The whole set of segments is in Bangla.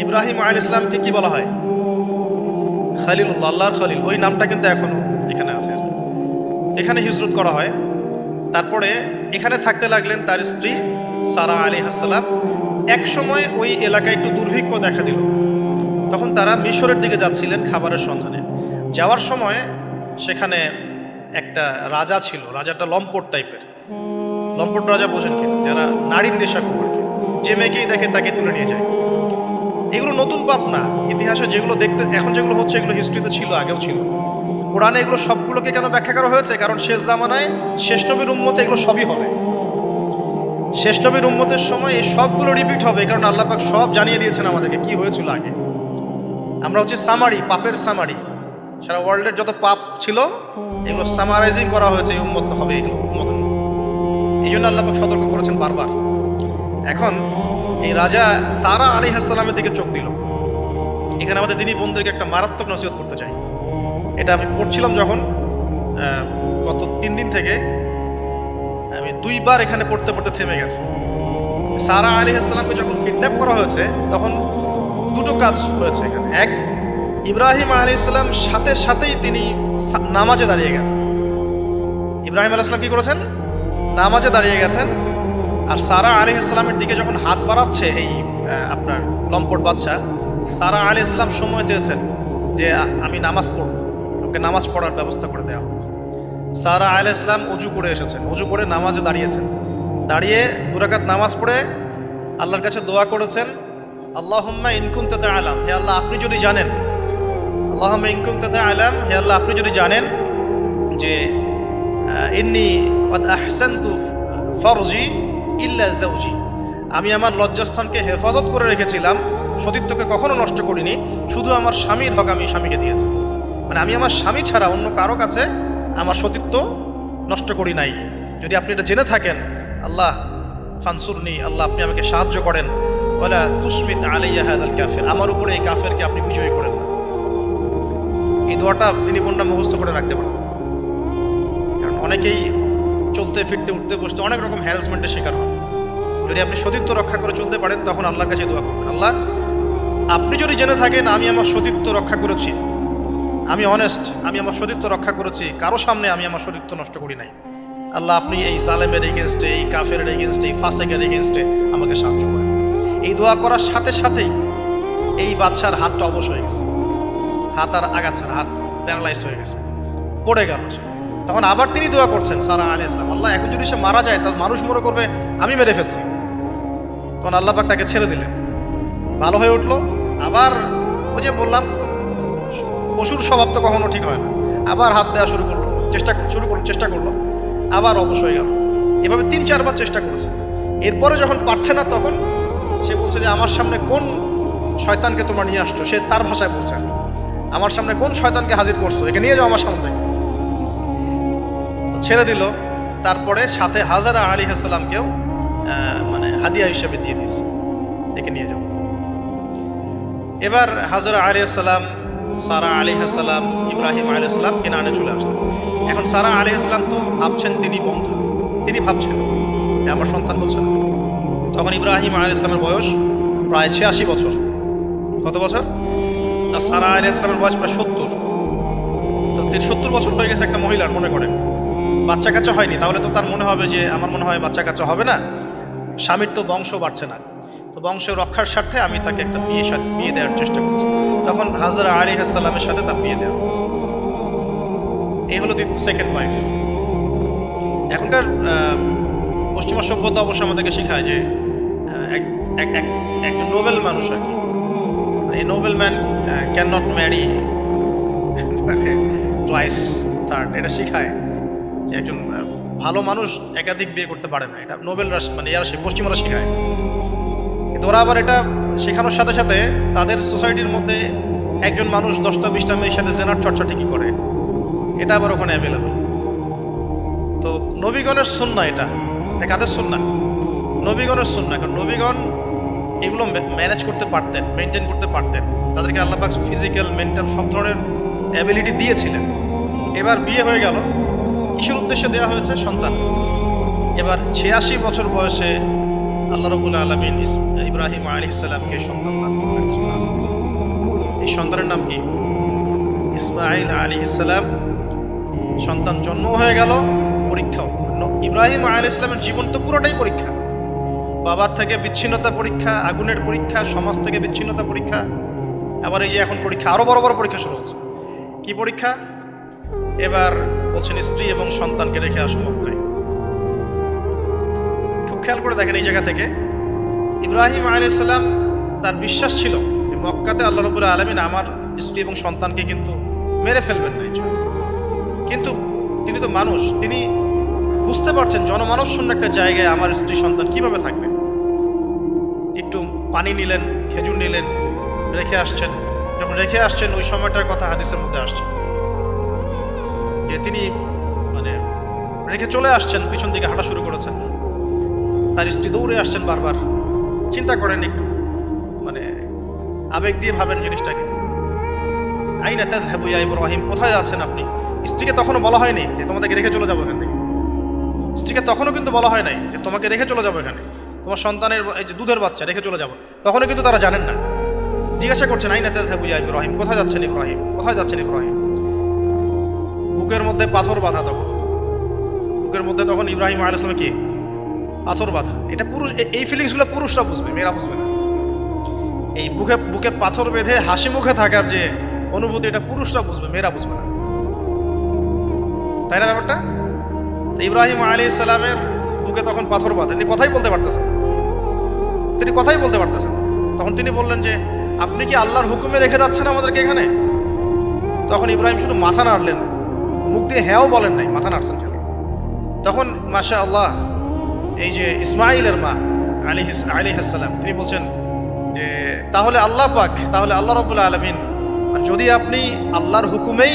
ইব্রাহিম আল ইসলামকে কি বলা হয়? খালিলুল্লাহ, আল্লাহর খালিল। ওই নামটা কিন্তু এখনও এখানে আছে। এখানে হিজরত করা হয়। তারপরে এখানে থাকতে লাগলেন তার স্ত্রী সারা আলী হাসালাম এক সময় ওই এলাকায় একটু দুর্ভিক্ষ দেখা দিল। তখন তারা মিশরের দিকে যাচ্ছিলেন খাবারের সন্ধানে। যাওয়ার সময় সেখানে একটা রাজা ছিল। রাজাটা লম্পট টাইপের। লম্পট রাজা বোঝেন কি? যারা নারীর নেশা করে যে মেয়েকেই দেখে তাকে তুলে নিয়ে যায়। এগুলো নতুন পাপ না। ইতিহাসে যেগুলো দেখতে, এখন যেগুলো হচ্ছে, এগুলো হিস্ট্রিতে ছিল, আগেও ছিল। কোরআনে এগুলো সবগুলোকে কেন ব্যাখ্যা করা হয়েছে? কারণ শেষ জামানায় শেষ নবীর উম্মতে এগুলো সবই হবে। শেষ নবীর উম্মতের সময় এই সবগুলো রিপিট হবে, কারণ আল্লাহ পাক সব জানিয়ে দিয়েছেন আমাদেরকে কি হয়েছিল আগে। আমরা হচ্ছে সামারি পাপের সামারি সারা ওয়ার্ল্ডের যত পাপ ছিল, এগুলো সামারাইজিং করা হয়েছে, এই উন্মত হবে উন্মতের মধ্যে। এই জন্য আল্লাহ পাক সতর্ক করেছেন বারবার। এখন এই রাজা সারা আলী হাসালামের দিকে চোখ দিল। এখানে আমাদের দিনী বোনদেরকে একটা মারাত্মক নসিহত করতে চাই। এটা আমি পড়ছিলাম যখন গত তিন দিন থেকে আমি দুইবার এখানে পড়তে পড়তে থেমে গেছে। সারা আলী হাসালামকে যখন কিডন্যাপ করা হয়েছে, তখন দুটো কাজ হয়েছে এখানে। এক, ইব্রাহিম আলী ইসলাম সাথে সাথেই তিনি নামাজে দাঁড়িয়ে গেছেন। ইব্রাহিম আলী ইসলাম কি করেছেন? নামাজে দাঁড়িয়ে গেছেন। আর সারা আলী ইসলামের দিকে যখন হাত বাড়াচ্ছে, এই আপনার লম্পট বাচ্চা, সারা আলী ইসলাম সময় চেয়েছেন যে আমি নামাজ পড়ব। ওকে নামাজ পড়ার ব্যবস্থা করে দেওয়া হোক। সারা আলী ইসলাম অজু করে এসেছেন। অজু করে নামাজে দাঁড়িয়েছেন। দাঁড়িয়ে দুরাকাত নামাজ পড়ে আল্লাহর কাছে দোয়া করেছেন, আল্লাহম্মা ইনকুম তাতে আলাম হে আল্লাহ, আপনি যদি জানেন, আল্লাহম্মা ইনকুম তাতে আলাম হে আল্লাহ, আপনি যদি জানেন যে ইন্নি আহসান আহসানতু ফরজি ইল্লা জাউজি। আমি আমার লজ্জাস্থানকে হেফাজত করে রেখেছিলাম সতীত্বকে কখনো নষ্ট করিনি, শুধু আমার স্বামীর হক আমি স্বামীকে দিয়েছি। মানে আমি আমার স্বামী ছাড়া অন্য কারও কাছে আমার সতীত্ব নষ্ট করি নাই। যদি আপনি এটা জেনে থাকেন, আল্লাহ, ফানসুরনি, আল্লাহ আপনি আমাকে সাহায্য করেন। বলা তুসমিত আলাইয়া হাদাল কাফের। আমার উপরে এই কাফেরকে আপনি বিজয়ী করেন। এই দোয়াটা তিনি বোনটা মুখস্থ করে রাখতে পারেন? কারণ অনেকেই চলতে, ফিরতে, উঠতে, বসতে অনেক রকম হ্যারাসমেন্টের শিকার হন। যদি আপনি সতীত্ব রক্ষা করে চলতে পারেন, তখন আল্লাহর কাছে দোয়া করবেন আল্লাহ, আপনি যদি জেনে থাকেন, আমি আমার সতীত্ব রক্ষা করেছি। আমি অনেস্ট আমি আমার সতীত্ব রক্ষা করেছি। কারও সামনে আমি আমার সতীত্ব নষ্ট করি নাই। আল্লাহ, আপনি এই জালেমের এগেনস্টে এই কাফের এগেনস্টে এই ফাসেকের এগেনস্টে আমাকে সাহায্য করেন। এই দোয়া করার সাথে সাথেই এই বাচ্চার হাতটা অবশ হয়ে গেছে। হাত আর আগাছার হাত প্যারালাইজ হয়ে গেছে। পড়ে গেল তখন আবার তিনি দোয়া করছেন, সারা আলী ইসলাম আল্লাহ, এখন যদি সে মারা যায়, তার মানুষ মনে করবে, আমি মেরে ফেলছি। তখন আল্লাহ পাক তাকে ছেড়ে দিলেন। ভালো হয়ে উঠল। আবার ওই যে বললাম, পশুর স্বভাব তো কখনো ঠিক হয় না। আবার হাত দেওয়া শুরু করল, চেষ্টা শুরু করল, চেষ্টা করল। আবার অবশ হয়ে গেল। এভাবে তিন চারবার চেষ্টা করেছে। এরপরে যখন পারছে না তখন সে বলছে যে, আমার সামনে কোন শয়তানকে তোমরা নিয়ে আসছো? সে তার ভাষায় বলছে আমার সামনে কোন শয়তানকে হাজির করছ? একে নিয়ে যাও আমার সামনে। থেকে ছেড়ে দিল। তারপরে সাথে হাজারা আলী হাসালামকেও মানে হাদিয়া হিসেবে দিয়ে দিয়েছে। একে নিয়ে যাও এবার হাজরা আলী সালাম, সারা আলী সালাম, ইব্রাহিম আলী সালাম কেনানে চলে আসলেন। এখন সারা আলী সালাম তো ভাবছেন তিনি বন্ধা। তিনি ভাবছেন আমার সন্তান হচ্ছে তখন ইব্রাহিম আলী ইসলামের বয়স প্রায় ছিয়াশি বছর। কত বছর? আর সারা আলী ইসলামের বয়স প্রায় সত্তর। তো তিনি সত্তর বছর হয়ে গেছে একটা মহিলার, মনে করেন। বাচ্চা কাচ্চা হয়নি, তাহলে তো তার মনে হবে যে, আমার মনে হয় বাচ্চা কাচ্চা হবে না। স্বামীর তো বংশ বাড়ছে না। তো বংশ রক্ষার স্বার্থে আমি তাকে একটা বিয়ে সাথে বিয়ে দেওয়ার চেষ্টা করছি। তখন হাজরা আলী হাসালামের সাথে তার বিয়ে দেওয়া এই হলো সেকেন্ড ওয়াইফ এখনকার পশ্চিমা সভ্যতা অবশ্য আমাদেরকে শেখায় যে একজন নোবেল মানুষ আর কি। এই noble man can not marry মানে টুয়াইস থার্ড এটা শেখায় যে একজন ভালো মানুষ একাধিক বিয়ে করতে পারে না। এটা নোবেল নোবেলরা মানে ইয়ারা পশ্চিমারা শেখায় কিন্তু ওরা আবার এটা শেখানোর সাথে সাথে তাদের সোসাইটির মধ্যে একজন মানুষ দশটা, বিশটা মেয়ের সাথে জেনার চর্চা ঠিকই করে। এটা আবার ওখানে অ্যাভেলেবল তো নবীগণের সুন্না এটা। কাদের সুন্না? নবীগণের সুন্না। কারণ নবীগণ এগুলো ম্যানেজ করতে পারতেন মেনটেন করতে পারতেন। তাদেরকে আল্লাহ ফিজিক্যাল মেন্টাল সব ধরনের অ্যাবিলিটি দিয়েছিলেন। এবার বিয়ে হয়ে গেল। কিসের উদ্দেশ্যে দেওয়া হয়েছে? সন্তান। এবার ছিয়াশি বছর বয়সে আল্লাহ রবুল আলমিন ইব্রাহিম আলী ইসলামকে সন্তান করেন। এই সন্তানের নাম কি? ইসমাইল আলী ইসলাম সন্তান জন্ম হয়ে গেল পরীক্ষাও ইব্রাহিম আলী ইসলামের জীবন তো পুরোটাই পরীক্ষা। বাবার থেকে বিচ্ছিন্নতা পরীক্ষা, আগুনের পরীক্ষা, সমাজ থেকে বিচ্ছিন্নতা পরীক্ষা। আবার এই যে এখন পরীক্ষা, আরও বড় বড় পরীক্ষা শুরু হচ্ছে। কি পরীক্ষা? এবার বলছেন, স্ত্রী এবং সন্তানকে রেখে আসো মক্কায়। খুব খেয়াল করে দেখেন এই জায়গা থেকে। ইব্রাহিম আলাইসাল্লাম তার বিশ্বাস ছিল যে মক্কাতে আল্লাহ রবুল আলমিন আমার স্ত্রী এবং সন্তানকে কিন্তু মেরে ফেলবেন না। কিন্তু তিনি তো মানুষ, তিনি বুঝতে পারছেন জনমানব শূন্য একটা জায়গায় আমার স্ত্রী, সন্তান কীভাবে থাকবে। একটু পানি নিলেন, খেজুর নিলেন, রেখে আসছেন। যখন রেখে আসছেন, ওই সময়টার কথা হাদিসের মধ্যে আসছে। যে তিনি মানে রেখে চলে আসছেন, পিছন দিকে হাঁটা শুরু করেছেন। তার স্ত্রী দৌড়ে আসছেন বারবার। চিন্তা করেন একটু মানে আবেগ দিয়ে ভাবেন জিনিসটাকে। আইনা তাদহাবু ইয়া ইব্রাহিম, কোথায় আছেন আপনি? স্ত্রীকে তখনও বলা হয়নি যে তোমাদেরকে রেখে চলে যাব এখান থেকে। স্ত্রীকে তখনও কিন্তু বলা হয় নাই যে তোমাকে রেখে চলে যাব এখানে। তোমার সন্তানের, এই যে দুধের বাচ্চা, রেখে চলে যাব। তখনও কিন্তু তারা জানেন না। জিজ্ঞাসা করছেন, আইনা তাদহাবু ইয়া ইব্রাহিম, কোথায় যাচ্ছেন ইব্রাহিম? কোথায় যাচ্ছেন ইব্রাহিম? বুকের মধ্যে পাথর বাঁধা তখন। বুকের মধ্যে তখন ইব্রাহিম আলাইসলামে কি? পাথর বাঁধা। এটা পুরুষ এই ফিলিংসগুলো পুরুষরা বুঝবে, মেয়েরা বুঝবে না। এই বুকে বুকে পাথর বেঁধে হাসি মুখে থাকার যে অনুভূতি, এটা পুরুষরা বুঝবে, মেয়েরা বুঝবে না। তাই না ব্যাপারটা? তো ইব্রাহিম আলী ইসলামের বুকে তখন পাথর বাঁধা। তিনি কথাই বলতে পারতেছেন তিনি কথাই বলতে পারতেছেন তখন তিনি বললেন যে, আপনি কি আল্লাহর হুকুমে রেখে যাচ্ছেন আমাদেরকে এখানে? তখন ইব্রাহিম শুধু মাথা নাড়লেন। মুখ দিয়ে হ্যাঁও বলেন নাই, মাথা নাড়ছেন খালি তখন মাশা আল্লাহ এই যে ইসমাইলের মা আলী আলী হাসালাম তিনি বলছেন যে, তাহলে আল্লাহ পাক, তাহলে আল্লাহ রবুল্লা আলমিন যদি আপনি আল্লাহর হুকুমেই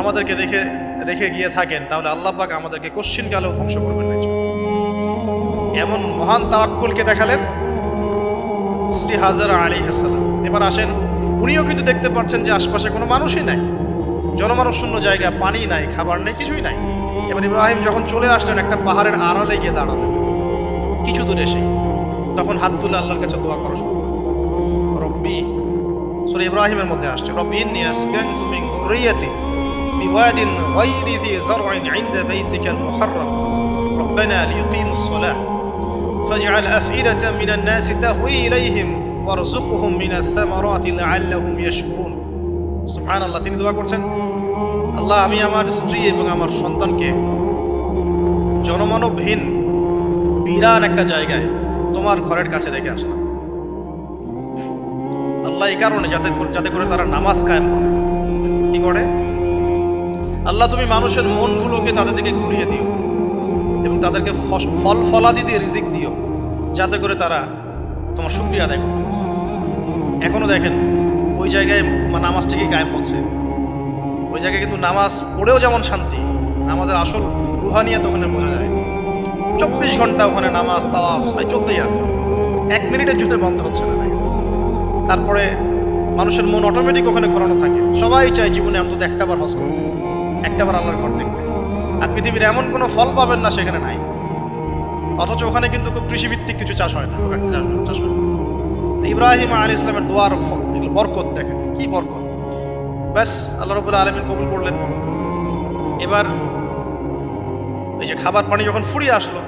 আমাদেরকে রেখে রেখে গিয়ে থাকেন, তাহলে আল্লাহ পাক আমাদেরকে কোশ্চিন কালেও ধ্বংস করবেন না এমন মহান তাওয়াক্কুলকে দেখালেন শ্রী হাজার আলী হাসালাম এবার আসেন, উনিও কিন্তু দেখতে পাচ্ছেন যে আশপাশে কোনো মানুষই নাই। জনমানব শূন্য জায়গা পানি নাই খাবার নেই কিছুই নাই এবার ইব্রাহিম যখন চলে আসলেন একটা পাহাড়ের আড়ালে গিয়ে দাঁড়ালেন কিছু দূরে এসে তখন হাত তুলে আল্লাহর কাছে দোয়া করা শুরু করলেন। রব্বি সূরা ইব্রাহিমের মধ্যে আসছে রব্বি ইন্নী আসকানতু মিন যুররিয়াতি বিওয়াদিন গায়রি ذي زرع عند بيتك المحرم ربنا ليقيموا الصلاة فاجعل أفئدة من الناس تهوي إليهم وارزقهم من الثمرات لعلهم يشكرون সুবহান আল্লাহ তিনি দোয়া করছেন, আল্লাহ, আমি আমার স্ত্রী এবং আমার সন্তানকে জনমানবহীন বিরান একটা জায়গায় তোমার ঘরের কাছে রেখে আসলাম। আল্লাহ এই কারণে যাতে যাতে করে তারা নামাজ কায়েম করে। কি করে? আল্লাহ, তুমি মানুষের মনগুলোকে তাদের দিকে ঘুরিয়ে দিও এবং তাদেরকে ফল ফলাদি দিয়ে রিজিক দিও, যাতে করে তারা তোমার শুক্রিয়া আদায় করে এখনও দেখেন ওই জায়গায় মা- নামাজ ঠিকই গায়েব হচ্ছে? ওই জায়গায় কিন্তু নামাজ পড়েও যেমন শান্তি, নামাজের আসল রুহানিয়াত ওখানে বোঝা যায় চব্বিশ ঘণ্টা ওখানে নামাজ, তাওয়াফ, সাই চলতেই আছে। এক মিনিটের জন্য বন্ধ হচ্ছে না তারপরে মানুষের মন অটোমেটিক ওখানে ঘোরানো থাকে। সবাই চায় জীবনে অন্তত একটাবার হজ করতে একটাবার আল্লাহর ঘর দেখতে। আর পৃথিবীর এমন কোনো ফল পাবেন না সেখানে নাই। অথচ ওখানে কিন্তু খুব কৃষিভিত্তিক কিছু চাষ হয় না, খুব একটা চাষ হয় না। ইব্রাহিম আলী ইসলামের দোয়ার ফল বরকত দেখেন, কি বরকত? ব্যাস, আল্লাহ রবুল্লা আলমিন কবুল করলেন। এবার এই যে খাবার পানি যখন ফুরিয়ে আসলো,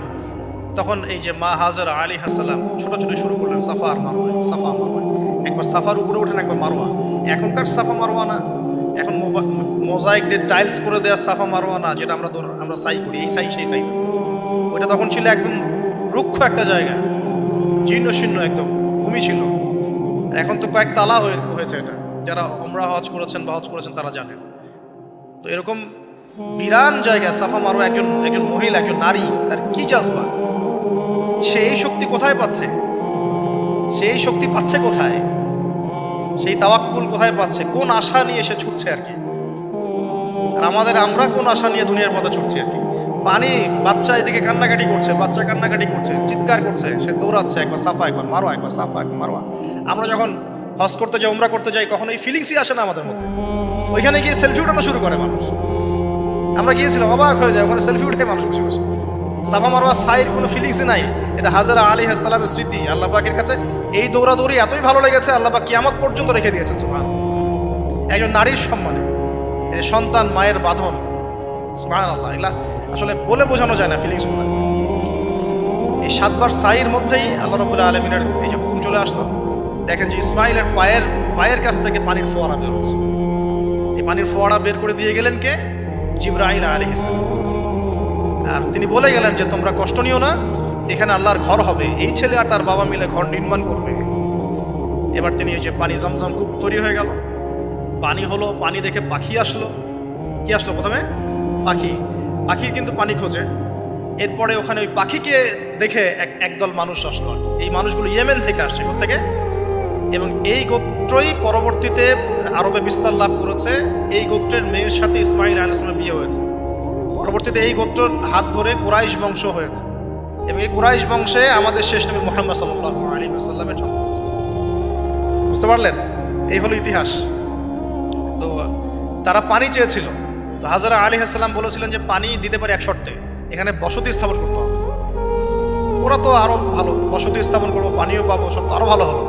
তখন এই যে মা হাজার আলী হাসালাম ছোট ছোট শুরু করলেন, সাফা আর মারোয়া সাফা মারোয়া একবার সাফার উপরে ওঠেন, একবার মারোয়া এখনকার সাফা মারোয়া না, এখন মোজাইক দিয়ে টাইলস করে দেওয়া সাফা মারোয়া না, যেটা আমরা ধর, আমরা সাই করি, এই সাই, সেই সাই। ওইটা তখন ছিল একদম রুক্ষ একটা জায়গা। জীর্ণ শীর্ণ একদম, ভূমি ছিল। এখন তো কয়েক তালা হয়ে, হয়েছে এটা। যারা আমরা হজ করেছেন বা হজ করেছেন তারা জানেন। তো এরকম বিরান জায়গায় সাফা মারো, একজন একজন মহিলা, একজন নারী, তার কি চাষবা সে এই শক্তি কোথায় পাচ্ছে? সেই শক্তি পাচ্ছে কোথায়? সেই তাওয়াক্কুল কোথায় পাচ্ছে? কোন আশা নিয়ে সে ছুটছে আর কি? আর আমাদের, আমরা কোন আশা নিয়ে দুনিয়ার পথে ছুটছি আর কি? পানি বাচ্চা এদিকে কান্নাকাটি করছে, বাচ্চা কান্নাকাটি করছে, চিৎকার করছে, সে দৌড়াচ্ছে একবার, সাফা একবার, মারো একবার, সাফা একবার মারোয়া আমরা যখন হজ করতে যাই, উমরা করতে যাই, কখনো এই ফিলিংসই আসে না আমাদের মধ্যে। ওইখানে গিয়ে সেলফি উঠানো শুরু করে মানুষ। আমরা গিয়েছিলাম, অবাক হয়ে যায়, ওখানে সেলফি উঠে মানুষ বসে বসে। সাফা মারোয়া সাইর কোনো ফিলিংসই নাই। এটা হাজারা আলী হাসালামের স্মৃতি। আল্লাহ পাকের কাছে এই দৌড়াদৌড়ি এতই ভালো লেগেছে, আল্লাহ কিয়ামত পর্যন্ত রেখে দিয়েছেন সুবহান একজন নারীর সম্মানে সন্তান, মায়ের বাঁধন সুবহান আল্লাহ আসলে বলে বোঝানো যায় না ফিলিংসগুলো এই সাতবার সাইয়ের মধ্যেই আল্লাহ রবুল্লাহ আলমিনের এই যে হুকুম চলে আসলো, দেখেন যে ইসমাইলের পায়ের পায়ের কাছ থেকে পানির ফোয়ারা বের হচ্ছে। এই পানির ফোয়ারা বের করে দিয়ে গেলেন কে? জিব্রাহিল আলী ইসলাম আর তিনি বলে গেলেন যে, তোমরা কষ্ট নিও না, এখানে আল্লাহর ঘর হবে। এই ছেলে আর তার বাবা মিলে ঘর নির্মাণ করবে। এবার তিনি এই যে পানি জমজম খুব তৈরি হয়ে গেল। পানি হলো, পানি দেখে পাখি আসলো। কি আসলো প্রথমে? পাখি। পাখি কিন্তু পানি খোঁজে। এরপরে ওখানে ওই পাখিকে দেখে এক, একদল মানুষ আসলো এই মানুষগুলো ইয়েমেন থেকে আসছে থেকে এবং এই গোত্রই পরবর্তীতে আরবে বিস্তার লাভ করেছে। এই গোত্রের মেয়ের সাথে ইসমাইল আলাইসলামের বিয়ে হয়েছে। পরবর্তীতে এই গোত্রর হাত ধরে কুরাইশ বংশ হয়েছে। এবং এই কুরাইশ বংশে আমাদের শেষ নবী মোহাম্মদ সাল্লাহ আলী সাল্লামের জন্ম হয়েছে। বুঝতে পারলেন? এই হলো ইতিহাস। তো তারা পানি চেয়েছিল। তো হাজারা আলী হাসাল্লাম বলেছিলেন যে পানি দিতে পারে এক শর্তে, এখানে বসতি স্থাপন করতে হবে। ওরা তো আরও ভালো, বসতি স্থাপন করব, পানিও পাবো, সব তো আরও ভালো হবে।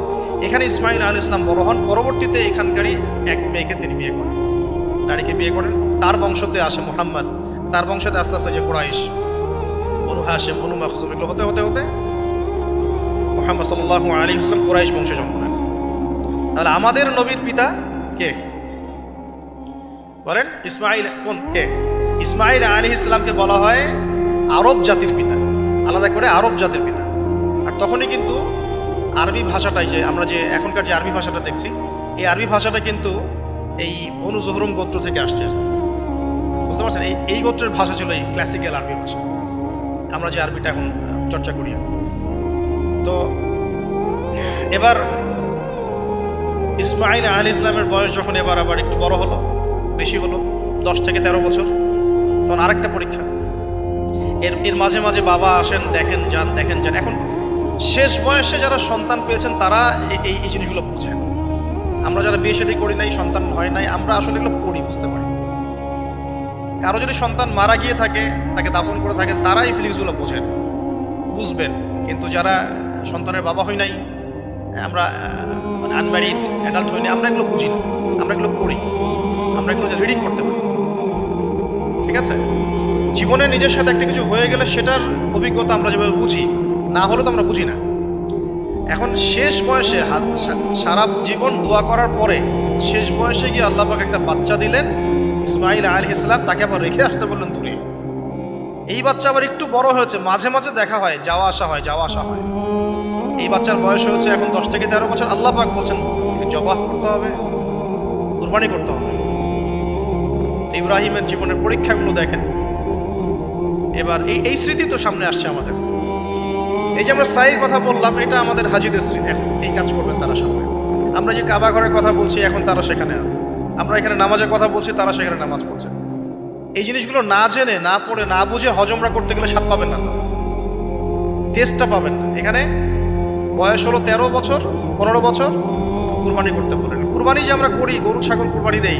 এখানে ইসমাইল আল ইসলাম বড় হন, পরবর্তীতে এখানকারই এক মেয়েকে তিনি বিয়ে করেন। নারীকে বিয়ে করেন। তার বংশতে আসে মোহাম্মদ, তার বংশতে আস্তে আস্তে যে কোরাইশ, বনু হাসেম বনু মাকসুম এগুলো হতে হতে হতে মোহাম্মদ সাল্লাহ আলী ইসলাম কুরাইশ বংশে জন্ম নেন। তাহলে আমাদের নবীর পিতা কে? বলেন, ইসমাইল কোন কে? ইসমাইল আলী ইসলামকে বলা হয় আরব জাতির পিতা। আলাদা করে আরব জাতির পিতা। আর তখনই কিন্তু আরবি ভাষাটাই যে, আমরা যে এখনকার যে আরবি ভাষাটা দেখছি, এই আরবি ভাষাটা কিন্তু এই বনু জহরুম গোত্র থেকে আসছে। বুঝতে পারছেন? এই এই গোত্রের ভাষা ছিল এই ক্লাসিক্যাল আরবি ভাষা। আমরা যে আরবিটা এখন চর্চা করি। তো এবার ইসমাইল আলী ইসলামের বয়স যখন এবার আবার একটু বড় হলো বেশি হলো, দশ থেকে তেরো বছর। তখন আরেকটা পরীক্ষা। এর এর মাঝে মাঝে বাবা আসেন, দেখেন, যান দেখেন, যান। এখন শেষ বয়সে যারা সন্তান পেয়েছেন, তারা এই এই জিনিসগুলো বুঝেন। আমরা যারা বিয়ে শাদী করি নাই, সন্তান হয় নাই, আমরা আসলে এগুলো পড়ি, বুঝতে পারি। কারও যদি সন্তান মারা গিয়ে থাকে, তাকে দাফন করে থাকেন, তারা এই ফিলিংসগুলো বোঝেন, বুঝবেন। কিন্তু যারা সন্তানের বাবা হয় নাই, আমরা মানে আনম্যারিড অ্যাডাল্ট হইনি আমরা এগুলো বুঝি না, আমরা এগুলো পড়ি। আমরা এগুলো রিডিং করতে পারি। ঠিক আছে? জীবনে নিজের সাথে একটা কিছু হয়ে গেলে সেটার অভিজ্ঞতা আমরা যেভাবে বুঝি, না হলে তো আমরা বুঝি না। এখন শেষ বয়সে সারা জীবন দোয়া করার পরে শেষ বয়সে গিয়ে আল্লাহ পাক একটা বাচ্চা দিলেন, ইসমাইল আলী ইসলাম তাকে আবার রেখে আসতে বললেন, দূরে। এই বাচ্চা আবার একটু বড় হয়েছে, মাঝে মাঝে দেখা হয়, যাওয়া আসা হয়, যাওয়া আসা হয়। এই বাচ্চার বয়স হয়েছে এখন দশ থেকে তেরো বছর, আল্লাহ পাক বলছেন, জবাহ করতে হবে, কুরবানি করতে হবে। ইব্রাহিমের জীবনের পরীক্ষাগুলো দেখেন। এবার এই এই স্মৃতি তো সামনে আসছে আমাদের। এই যে আমরা সাইয়ের কথা বললাম, এটা আমাদের হাজিদের স্মৃতি এই কাজ করবেন তারা সামনে। আমরা যে কাবা ঘরের কথা বলছি, এখন তারা সেখানে আছে। আমরা এখানে নামাজের কথা বলছি, তারা সেখানে নামাজ পড়ছে। এই জিনিসগুলো না জেনে, না পড়ে, না বুঝে হজমরা করতে গেলে স্বাদ পাবেন না তো। টেস্টটা পাবেন না। এখানে বয়স হলো তেরো বছর, পনেরো বছর, কুরবানি করতে বলেন। কুরবানি যে আমরা করি, গরু, ছাগল কুরবানি দেই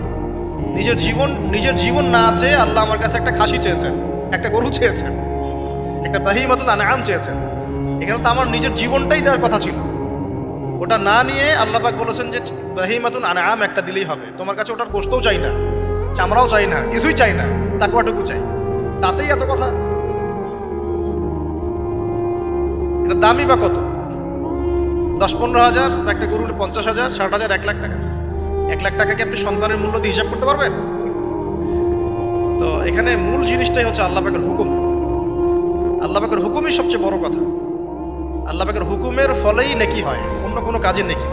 নিজের জীবন নিজের জীবন না আছে আল্লাহ আমার কাছে একটা খাসি চেয়েছেন, একটা গরু চেয়েছেন, একটা বাহি মতন আনাম চেয়েছেন। এখানে তো আমার নিজের জীবনটাই দেওয়ার কথা ছিল। ওটা না নিয়ে আল্লাহ পাক বলেছেন যে বাহি মতন আনাম একটা দিলেই হবে। তোমার কাছে ওটার গোস্তও চাই না, চামড়াও চাই না, কিছুই চাই না তাকুয়াটুকু চাই। তাতেই এত কথা। এটা দামই বা কত? দশ পনেরো হাজার একটা গরু হলে পঞ্চাশ হাজার, ষাট হাজার, এক লাখ টাকা। এক লাখ টাকাকে আপনি সন্তানের মূল্য দিয়ে হিসাব করতে পারবেন? তো এখানে মূল জিনিসটাই হচ্ছে আল্লাহ পাকের হুকুম। আল্লাহ পাকের হুকুমই সবচেয়ে বড় কথা। আল্লাহ পাকের হুকুমের ফলেই নেকি হয়, অন্য কোনো কাজে নেকি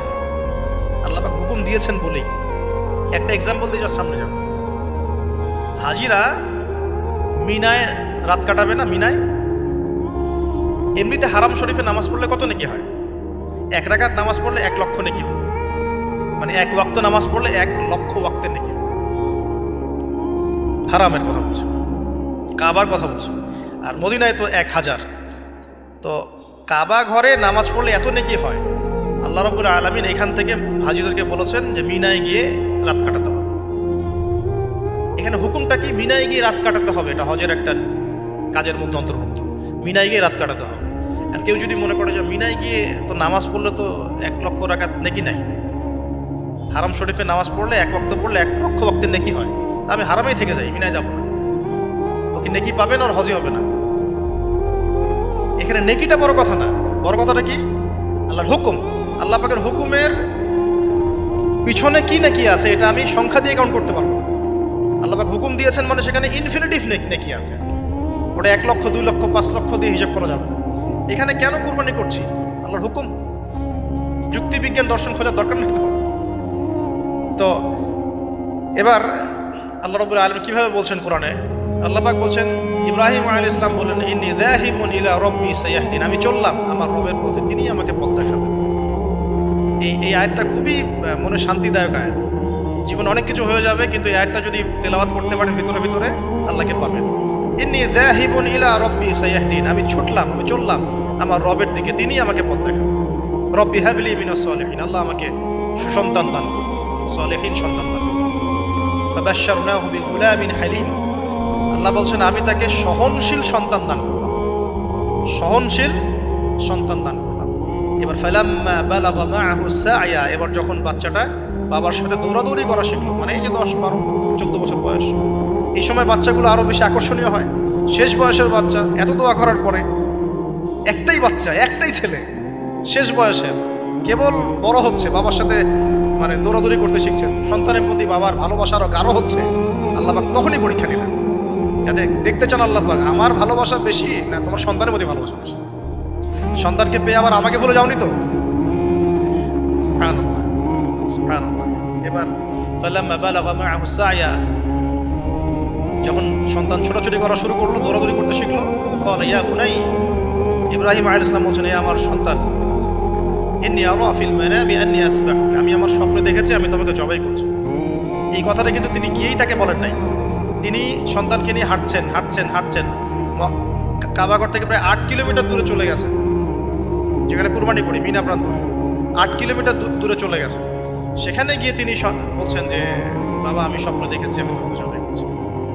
আল্লাহ পাক হুকুম দিয়েছেন বলেই। একটা এক্সাম্পল দিয়ে যার সামনে যাও। হাজিরা মিনায় রাত কাটাবে না, মিনায়? এমনিতে হারাম শরীফে নামাজ পড়লে কত নেকি হয়? এক রাকাত নামাজ পড়লে এক লক্ষ নেকি হয়। মানে এক ওয়াক্ত নামাজ পড়লে এক লক্ষ ওয়াক্তের নাকি হারামের কথা বলছে। কাবার কথা বলছে। আর মদিনায় তো এক হাজার। তো কাবা ঘরে নামাজ পড়লে এত নেকি হয়? আল্লাহ রবুল আলমিন এখান থেকে হাজিদেরকে বলেছেন যে মিনায় গিয়ে রাত কাটাতে হবে। এখানে হুকুমটা কি? মিনায় গিয়ে রাত কাটাতে হবে। এটা হজের একটা কাজের মধ্যে অন্তর্ভুক্ত। মিনায় গিয়ে রাত কাটাতে হবে। আর কেউ যদি মনে করে যে মিনায় গিয়ে তো নামাজ পড়লে তো এক লক্ষ রাকাত নাকি নাই। হারাম শরীফে নামাজ পড়লে এক বক্ত পড়লে এক লক্ষ বক্তের নেকি হয়। তা আমি হারামেই থেকে যাই মিনায় যাব না। ও কি নেকি পাবেন আর হজই হবে না? এখানে নেকিটা বড় কথা না। বড় কথাটা কি? আল্লাহর হুকুম। আল্লাহ পাকের হুকুমের পিছনে কি নাকি আছে এটা আমি সংখ্যা দিয়ে কাউন্ট করতে পারব আল্লাহ পাক হুকুম দিয়েছেন মানে সেখানে ইনফিনিটিভ নেকি আছে। ওটা এক লক্ষ, দুই লক্ষ, পাঁচ লক্ষ দিয়ে হিসাব করা যাবে এখানে কেন কোরবানি করছি? আল্লাহর হুকুম। যুক্তিবিজ্ঞান দর্শন খোঁজার দরকার নেই তো। তো এবার আল্লাহ রবুল আলম কীভাবে বলছেন কোরআনে? আল্লাহ পাক বলছেন, ইব্রাহিম আলী ইসলাম বলেন ইন্নি দাহিবুন ইলা রব্বি সাইয়াহদিন। আমি চললাম, আমার রবের পথে তিনি আমাকে পথ দেখাবেন। এই এই আয়াতটা খুবই মনে শান্তিদায়ক আয়াত। জীবনে অনেক কিছু হয়ে যাবে, কিন্তু এই আয়াতটা যদি তেলাওয়াত করতে পারেন ভিতরে ভিতরে, আল্লাহকে পাবেন। ইন্নি দাহিবুন ইলা রব্বি সাইয়াহদিন। আমি ছুটলাম, আমি চললাম, আমার রবের দিকে তিনি আমাকে পথ দেখাবেন। রব্বি হাবলি মিনাস আল্লাহ আমাকে সুসন্তান দান করুন। সালেহিন সন্তান ফাবাশশারনাহু বিগুলামিন হালিম। আল্লাহ বলছেন, আমি তাকে সহনশীল সন্তান দান সহনশীল সন্তান দান করলাম। এবার ফালাম্মা বালাগা মাআহু এবার যখন বাচ্চাটা বাবার সাথে দৌড়াদৌড়ি করা শিখলো মানে এই যে দশ, বারো, চোদ্দ বছর বয়স, এই সময় বাচ্চাগুলো আরও বেশি আকর্ষণীয় হয়। শেষ বয়সের বাচ্চা, এত দোয়া করার পরে একটাই বাচ্চা, একটাই ছেলে, শেষ বয়সের, কেবল বড় হচ্ছে, বাবার সাথে মানে দৌড়াদৌড়ি করতে শিখছেন। সন্তানের প্রতি বাবার ভালোবাসা আরও গাঢ় হচ্ছে। আল্লাহবাক তখনই পরীক্ষা নিলেন। যাতে দেখতে চান আল্লাহবাক, আমার ভালোবাসা বেশি না তোমার সন্তানের প্রতি ভালোবাসা বেশি? সন্তানকে পেয়ে আবার আমাকে বলে যাওনি তো। এবার যখন সন্তান ছোটাছুটি করা শুরু করল, দৌড়াদৌড়ি করতে শিখলো কল ইয়া বুনাই, ইব্রাহিম আলাইহিস সালাম বলছেন, "এ আমার সন্তান ইন্নি আরা ফিল মানামি আন্নি আযবাহুকা আমি আমার স্বপ্নে দেখেছি, আমি তোমাকে জবাই করছি। এই কথাটা কিন্তু তিনি গিয়েই তাকে বলেন নাই। তিনি সন্তানকে নিয়ে হাঁটছেন হাঁটছেন হাঁটছেন। ম- কা- কাবাগর থেকে প্রায় আট কিলোমিটার দূরে চলে গেছে। যেখানে কুরবানি করি, মিনা প্রান্ত। আট কিলোমিটার দূরে চলে গেছে। সেখানে গিয়ে তিনি বলছেন যে, বাবা, আমি স্বপ্ন দেখেছি, আমি তোমাকে জবাই করছি।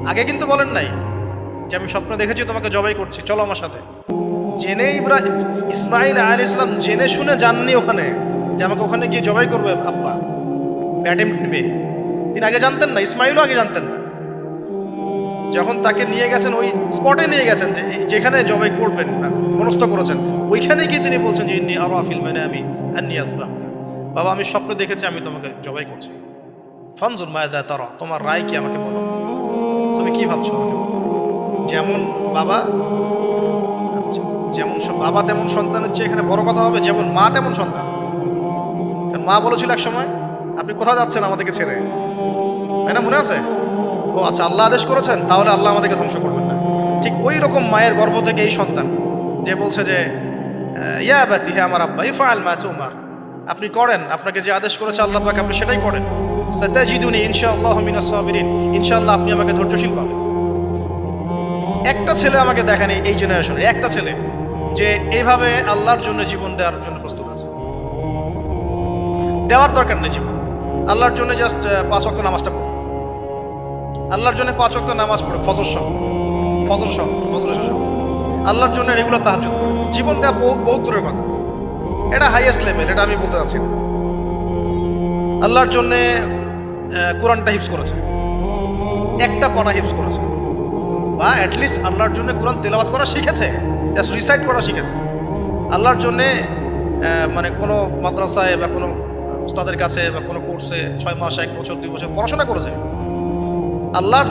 আগে কিন্তু বলেন নাই যে, আমি স্বপ্ন দেখেছি, তোমাকে জবাই করছি। চলো আমার সাথে। জেনে ইসমাইল আল ইসলাম জেনে শুনে জাননি ওখানে যে আমাকে ওখানে গিয়ে জবাই করবে আব্বা। ব্যাটেম নেবে তিনি আগে জানতেন না, ইসমাইলও আগে জানতেন না। যখন তাকে নিয়ে গেছেন, ওই স্পটে নিয়ে গেছেন যে যেখানে জবাই করবেন মনস্থ করেছেন ওইখানে গিয়ে তিনি বলছেন যে, ইন্নি আরও আফিল মানে আমি, আন্নি আসবাহুকা। বাবা, আমি স্বপ্ন দেখেছি, আমি তোমাকে জবাই করছি। ফনজুর মায়দা তারা, তোমার রায় কি আমাকে বলো? তুমি কি ভাবছ যেমন বাবা যেমন বাবা তেমন সন্তান হচ্ছে এখানে বড় কথা হবে, যেমন মা তেমন সন্তান। কারণ মা বলেছিল এক সময়, আপনি কোথাও যাচ্ছেন আমাদেরকে ছেড়ে? তাই না মনে আছে? ও আচ্ছা আল্লাহ আদেশ করেছেন, তাহলে আল্লাহ আমাদেরকে ধ্বংস করবেন না। ঠিক ওই রকম মায়ের গর্ভ থেকে এই সন্তান, যে বলছে যে ইয়া বাতি হ্যাঁ আমার আব্বা ইফাল মা তোমার। আপনি করেন, আপনাকে যে আদেশ করেছে আল্লাহ পাক, আপনি সেটাই করেন। সাতাজিদুনি ইনশাআল্লাহ মিনাস সাবিরিন। ইনশাআল্লাহ আপনি আমাকে ধৈর্যশীল পাবেন একটা ছেলে আমাকে দেখেনি, এই জেনারেশনে একটা ছেলে। যে এইভাবে আল্লাহর জন্য জীবন দেওয়ার জন্য প্রস্তুত আছে। দেওয়ার দরকার নেই জীবন। আল্লাহর জন্য জাস্ট পাঁচ ওয়াক্ত নামাজটা পড়ো আল্লাহর জন্য পাঁচ ওয়াক্ত নামাজ পড়ো ফজর সহ। ফজর সহ ফজর সহ। আল্লাহর জন্য রেগুলার তাহাজুদ পড়ো জীবন দেওয়া বহুত দূরের কথা। এটা হাইয়েস্ট লেভেল এটা আমি বলতে চাচ্ছি আল্লাহর জন্যে কোরআনটা হিপস করেছে। একটা পড়া হিপস করেছে। বা অ্যাটলিস্ট আল্লাহর জন্য কোরআন তেলাওয়াত করা শিখেছে। জাস্ট সুইসাইড করা শিখেছে। আল্লাহর জন্যে মানে কোনো মাদ্রাসায় বা কোনো উস্তাদের কাছে বা কোনো কোর্সে ছয় মাস, এক বছর, দুই বছর পড়াশোনা করেছে। আল্লাহর